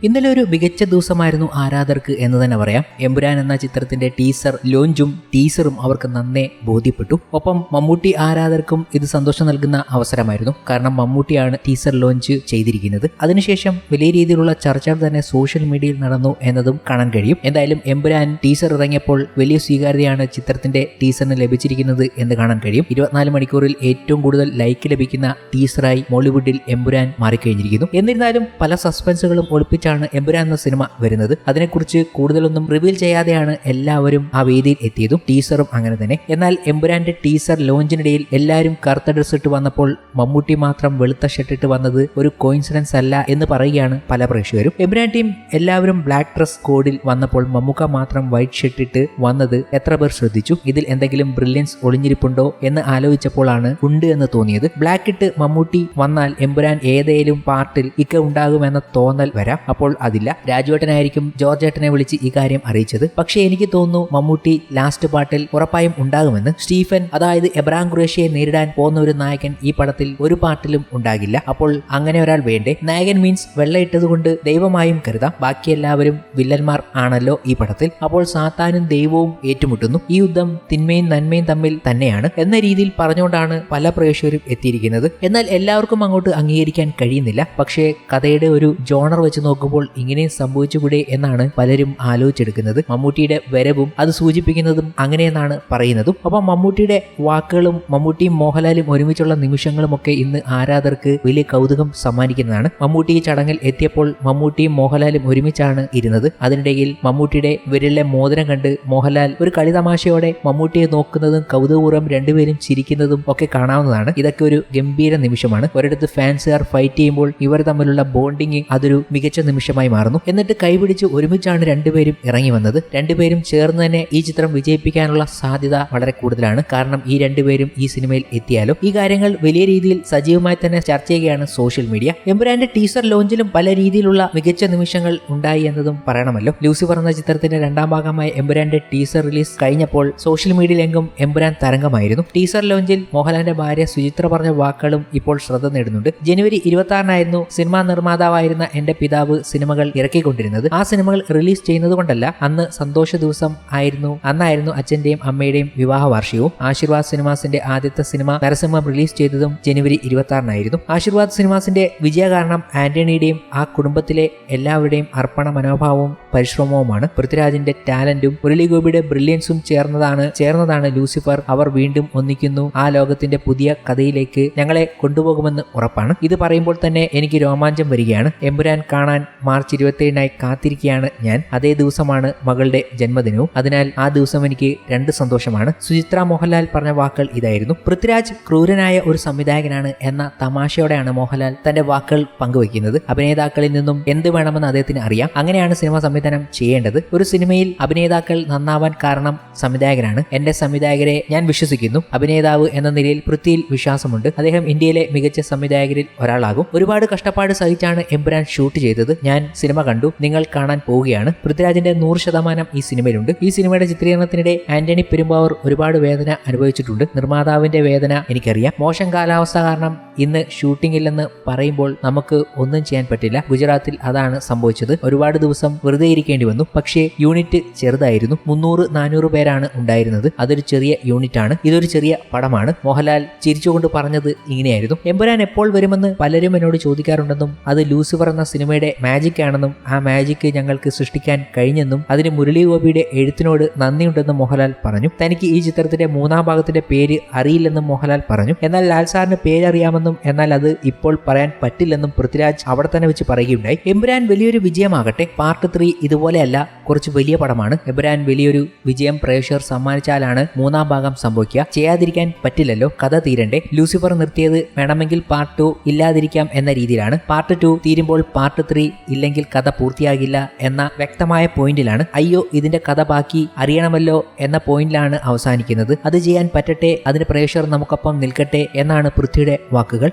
ഇന്നലെ ഒരു മികച്ച ദിവസമായിരുന്നു ആരാധകർക്ക് എന്ന് തന്നെ പറയാം. എമ്പുരാൻ എന്ന ചിത്രത്തിന്റെ ടീസർ ലോഞ്ചും ടീസറും അവർക്ക് നന്നേ ബോധ്യപ്പെട്ടു. ഒപ്പം മമ്മൂട്ടി ആരാധകർക്കും ഇത് സന്തോഷം നൽകുന്ന അവസരമായിരുന്നു. കാരണം മമ്മൂട്ടിയാണ് ടീസർ ലോഞ്ച് ചെയ്തിരിക്കുന്നത്. അതിനുശേഷം വലിയ രീതിയിലുള്ള ചർച്ചകൾ തന്നെ സോഷ്യൽ മീഡിയയിൽ നടന്നു എന്നതും കാണാൻ കഴിയും. എന്തായാലും എമ്പുരാൻ ടീസർ ഇറങ്ങിയപ്പോൾ വലിയ സ്വീകാര്യതയാണ് ചിത്രത്തിന്റെ ടീസറിന് ലഭിച്ചിരിക്കുന്നത് എന്ന് കാണാൻ കഴിയും. ഇരുപത്തിനാല് മണിക്കൂറിൽ ഏറ്റവും കൂടുതൽ ലൈക്ക് ലഭിക്കുന്ന ടീസറായി മോളിവുഡിൽ എമ്പുരാൻ മാറിക്കഴിഞ്ഞിരിക്കുന്നു. എന്നിരുന്നാലും പല സസ്പെൻസുകളും ഒളിപ്പിച്ചാണ് എമ്പുരാൻ എന്ന സിനിമ വരുന്നത്. അതിനെക്കുറിച്ച് കൂടുതലൊന്നും റിവീൽ ചെയ്യാതെയാണ് എല്ലാവരും ആ വേദിയിൽ എത്തിയതും ടീസറും അങ്ങനെ തന്നെ. എന്നാൽ എമ്പുരാന്റെ ടീസർ ലോഞ്ചിനിടയിൽ എല്ലാവരും കറുത്ത ഡ്രസ് ഇട്ട് വന്നപ്പോൾ മമ്മൂട്ടി മാത്രം വെളുത്ത ഷർട്ട് ഇട്ട് വന്നത് ഒരു കോയിൻസിഡൻസ് അല്ല എന്ന് പറയുകയാണ് പല പ്രേക്ഷകരും. എമ്പുരാൻ ടീം എല്ലാവരും ബ്ലാക്ക് ഡ്രസ് കോഡിൽ വന്നപ്പോൾ മമ്മൂക്ക മാത്രം വൈറ്റ് ഷർട്ട് ഇട്ട് വന്നത് എത്ര പേർ ശ്രദ്ധിച്ചു? ഇതിൽ എന്തെങ്കിലും ബ്രില്യൻസ് ഒളിഞ്ഞിരിപ്പുണ്ടോ എന്ന് ആലോചിച്ചപ്പോഴാണ് ഉണ്ട് എന്ന് തോന്നിയത്. ബ്ലാക്ക് ഇട്ട് മമ്മൂട്ടി വന്നാൽ എമ്പുരാൻ ഏതേലും പാർട്ടിൽ ഇക്ക ഉണ്ടാകുമെന്ന തോന്നൽ വരാം. അപ്പോൾ അതില്ല. രാജുവേട്ടനായിരിക്കും ജോർജ് ഏട്ടനെ വിളിച്ച് ഈ കാര്യം അറിയിച്ചത്. പക്ഷേ എനിക്ക് തോന്നുന്നു മമ്മൂട്ടി ലാസ്റ്റ് പാട്ടിൽ ഉറപ്പായും ഉണ്ടാകുമെന്ന് സ്റ്റീഫൻ അതായത് എബ്രാം ഖുറേഷ്യയെ നേരിടാൻ പോകുന്ന ഒരു നായകൻ ഈ പടത്തിൽ ഒരു പാട്ടിലും ഉണ്ടാകില്ല. അപ്പോൾ അങ്ങനെ ഒരാൾ വേണ്ടേ? നായകൻ മീൻസ് വെള്ളയിട്ടതുകൊണ്ട് ദൈവമായും കരുതാം. ബാക്കി എല്ലാവരും വില്ലന്മാർ ആണല്ലോ ഈ പടത്തിൽ. അപ്പോൾ സാത്താനും ദൈവവും ഏറ്റുമുട്ടുന്നു. ഈ യുദ്ധം തിന്മയും നന്മയും തമ്മിൽ തന്നെയാണ് എന്ന രീതിയിൽ പറഞ്ഞുകൊണ്ടാണ് പല പ്രേക്ഷകരും എത്തിയിരിക്കുന്നത്. എന്നാൽ എല്ലാവർക്കും അങ്ങോട്ട് അംഗീകരിക്കാൻ കഴിയുന്നില്ല. പക്ഷേ കഥയുടെ ഒരു ജോണർ വെച്ച് നോക്കുമ്പോൾ ഇങ്ങനെ സംഭവിച്ചുകൂടെ എന്നാണ് പലരും ആലോചിച്ചെടുക്കുന്നത്. മമ്മൂട്ടിയുടെ വരവും അത് സൂചിപ്പിക്കുന്നതും അങ്ങനെയെന്നാണ് പറയുന്നതും. അപ്പം മമ്മൂട്ടിയുടെ വാക്കുകളും മമ്മൂട്ടിയും മോഹൻലാലും ഒരുമിച്ചുള്ള നിമിഷങ്ങളും ഒക്കെ ഇന്ന് ആരാധകർക്ക് വലിയ കൗതുകം സമ്മാനിക്കുന്നതാണ്. മമ്മൂട്ടി ചടങ്ങിൽ എത്തിയപ്പോൾ മമ്മൂട്ടിയും മോഹൻലാലും ഒരുമിച്ചാണ് ഇരുന്നത്. അതിനിടയിൽ മമ്മൂട്ടിയുടെ വിരലിലെ മോതിരം കണ്ട് മോഹൻലാൽ ഒരു കളിതമാശയോടെ മമ്മൂട്ടിയെ നോക്കുന്നതും കൗതുകപൂർവം രണ്ടുപേരും ചിരിക്കുന്നതും ഒക്കെ കാണാവുന്നതാണ്. ഇതൊക്കെ ഒരു ഗംഭീര നിമിഷമാണ്. ഒരിടത്ത് ഫാൻസുകാർ ഫൈറ്റ് ചെയ്യുമ്പോൾ ഇവർ തമ്മിലുള്ള ബോണ്ടിങ് അതൊരു മികച്ച നിമിഷമായി മാറുന്നു. എന്നിട്ട് കൈപിടിച്ച് ഒരുമിച്ചാണ് രണ്ടുപേരും ഇറങ്ങി വന്നത്. രണ്ടുപേരും ചേർന്ന് തന്നെ ഈ ചിത്രം വിജയിപ്പിക്കാനുള്ള സാധ്യത വളരെ കൂടുതലാണ്. കാരണം ഈ രണ്ടുപേരും ഈ സിനിമയിൽ എത്തിയാലും? ഈ കാര്യങ്ങൾ വലിയ രീതിയിൽ സജീവമായി തന്നെ ചർച്ച ചെയ്യുകയാണ് സോഷ്യൽ മീഡിയ. എംബുരാന്റെ ടീസർ ലോഞ്ചിലും പല രീതിയിലുള്ള മികച്ച നിമിഷങ്ങൾ ഉണ്ടായി എന്നതും പറയണമല്ലോ. ലൂസിഫർ എന്ന ചിത്രത്തിന്റെ രണ്ടാം ഭാഗമായ എംബുരാന്റെ ടീസർ റിലീസ് കഴിഞ്ഞപ്പോൾ സോഷ്യൽ മീഡിയയിലെങ്കും എംബ്രാൻ തരംഗമായിരുന്നു. ടീസർ ലോഞ്ചിൽ മോഹൻലാലിന്റെ ഭാര്യ സുചിത്ര പറഞ്ഞ വാക്കുകളും ഇപ്പോൾ ശ്രദ്ധ നേടുന്നുണ്ട്. ജനുവരി ഇരുപത്തി ആറിനായിരുന്നു സിനിമാ നിർമ്മാതാവായിരുന്ന എന്റെ പിതാവ് സിനിമകൾ ഇറക്കിക്കൊണ്ടിരുന്നത്. ആ സിനിമകൾ റിലീസ് ചെയ്യുന്നത് കൊണ്ടല്ല അന്ന് സന്തോഷ ദിവസം ആയിരുന്നു. അന്നായിരുന്നു അച്ഛന്റെയും അമ്മയുടെയും വിവാഹ വാർഷികവും ആശീർവാദ് സിനിമാസിന്റെ ആദ്യത്തെ സിനിമ നരസിംഹം റിലീസ് ചെയ്തതും ജനുവരി ഇരുപത്തി ആറിനായിരുന്നു ആശീർവാദ് സിനിമാസിന്റെ വിജയ കാരണം ആന്റണിയുടെയും ആ കുടുംബത്തിലെ എല്ലാവരുടെയും അർപ്പണ മനോഭാവവും പരിശ്രമവുമാണ്. പൃഥ്വിരാജിന്റെ ടാലന്റും മുരളി ഗോപിയുടെ ബ്രില്യൻസും ചേർന്നതാണ് ചേർന്നതാണ് ലൂസിഫർ. അവർ വീണ്ടും ഒന്നിക്കുന്നു. ആ ലോകത്തിന്റെ പുതിയ കഥയിലേക്ക് ഞങ്ങളെ കൊണ്ടുപോകുമെന്ന് ഉറപ്പാണ്. ഇത് പറയുമ്പോൾ തന്നെ എനിക്ക് രോമാഞ്ചം വരികയാണ്. എമ്പുരാൻ കാണാൻ മാർച്ച് ഇരുപത്തിയേഴിനായി കാത്തിരിക്കുകയാണ്. ഞാൻ അതേ ദിവസമാണ് മകളുടെ ജന്മദിനവും. അതിനാൽ ആ ദിവസം എനിക്ക് രണ്ട് സന്തോഷമാണ്. സുചിത്ര മോഹൻലാൽ പറഞ്ഞ വാക്കുകൾ ഇതായിരുന്നു. പൃഥ്വിരാജ് ക്രൂരനായ ഒരു സംവിധായകനാണ് എന്ന തമാശയോടെയാണ് മോഹൻലാൽ തന്റെ വാക്കുകൾ പങ്കുവയ്ക്കുന്നത്. അഭിനേതാക്കളിൽ നിന്നും എന്ത് വേണമെന്ന് അദ്ദേഹത്തിന് അറിയാം. അങ്ങനെയാണ് സിനിമ സംവിധാനം ചെയ്യേണ്ടത്. ഒരു സിനിമയിൽ അഭിനേതാക്കൾ നന്നാവാൻ കാരണം സംവിധായകനാണ്. എന്റെ സംവിധായകരെ ഞാൻ വിശ്വസിക്കുന്നു. അഭിനേതാവ് എന്ന നിലയിൽ പൃഥ്വിയിൽ വിശ്വാസമുണ്ട്. അദ്ദേഹം ഇന്ത്യയിലെ മികച്ച സംവിധായകരിൽ ഒരാളാകും. ഒരുപാട് കഷ്ടപ്പാട് സഹിച്ചാണ് എംബ്രാൻ ഷൂട്ട് ഞാൻ സിനിമ കണ്ടു. നിങ്ങൾ കാണാൻ പോവുകയാണ്. പൃഥ്വിരാജിന്റെ നൂറ് ശതമാനം ഈ സിനിമയിലുണ്ട്. ഈ സിനിമയുടെ ചിത്രീകരണത്തിനിടെ ആന്റണി പെരുമ്പാവൂർ ഒരുപാട് വേദന അനുഭവിച്ചിട്ടുണ്ട്. നിർമ്മാതാവിന്റെ വേദന എനിക്കറിയാം. മോശം കാലാവസ്ഥ കാരണം ഇന്ന് ഷൂട്ടിംഗ് ഇല്ലെന്ന് പറയുമ്പോൾ നമുക്ക് ഒന്നും ചെയ്യാൻ പറ്റില്ല. ഗുജറാത്തിൽ അതാണ് സംഭവിച്ചത്. ഒരുപാട് ദിവസം വെറുതെ ഇരിക്കേണ്ടി വന്നു. പക്ഷേ യൂണിറ്റ് ചെറുതായിരുന്നു. മുന്നൂറ് നാനൂറ് പേരാണ് ഉണ്ടായിരുന്നത്. അതൊരു ചെറിയ യൂണിറ്റ് ആണ് ഇതൊരു ചെറിയ പടമാണ്. മോഹൻലാൽ ചിരിച്ചുകൊണ്ട് പറഞ്ഞത് ഇങ്ങനെയായിരുന്നു. എമ്പുരാൻ എപ്പോൾ വരുമെന്ന് പലരും എന്നോട് ചോദിക്കാറുണ്ടെന്നും അത് ലൂസിഫർ എന്ന സിനിമയുടെ മാജിക് ആണെന്നും ആ മാജിക് ഞങ്ങൾക്ക് സൃഷ്ടിക്കാൻ കഴിഞ്ഞെന്നും അതിന് മുരളി ഗോപിയുടെ എഴുത്തിനോട് നന്ദിയുണ്ടെന്നും മോഹൻലാൽ പറഞ്ഞു. തനിക്ക് ഈ ചിത്രത്തിന്റെ മൂന്നാം ഭാഗത്തിന്റെ പേര് അറിയില്ലെന്നും മോഹൻലാൽ പറഞ്ഞു. എന്നാൽ ലാൽ സാറിന് പേരറിയാമെന്നും എന്നാൽ അത് ഇപ്പോൾ പറയാൻ പറ്റില്ലെന്നും പൃഥ്വിരാജ് അവിടെ തന്നെ വെച്ച് പറയുകയുണ്ടായി. എമ്പുരാൻ വലിയൊരു വിജയമാകട്ടെ. പാർട്ട് ത്രീ ഇതുപോലെയല്ല കുറച്ച് വലിയ പടമാണ്. എമ്പുരാൻ വലിയൊരു വിജയം പ്രേക്ഷകർ സമ്മാനിച്ചാലാണ് മൂന്നാം ഭാഗം സംഭവിക്കുക. ചെയ്യാതിരിക്കാൻ പറ്റില്ലല്ലോ കഥ തീരണ്ടേ. ലൂസിഫർ നിർത്തിയത് വേണമെങ്കിൽ പാർട്ട് ടു ഇല്ലാതിരിക്കാം എന്ന രീതിയിലാണ്. പാർട്ട് ടു തീരുമ്പോൾ പാർട്ട് ത്രീ ഇല്ലെങ്കിൽ കഥ പൂർത്തിയാകില്ല എന്ന വ്യക്തമായ പോയിന്റിലാണ് അയ്യോ ഇതിന്റെ കഥ ബാക്കി അറിയണമല്ലോ എന്ന പോയിന്റിലാണ് അവസാനിക്കുന്നത്. അത് ചെയ്യാൻ പറ്റട്ടെ അതിന് പ്രേക്ഷകർ നമുക്കൊപ്പം നിൽക്കട്ടെ എന്നാണ് പൃഥ്വിയുടെ വാക്കുകൾ.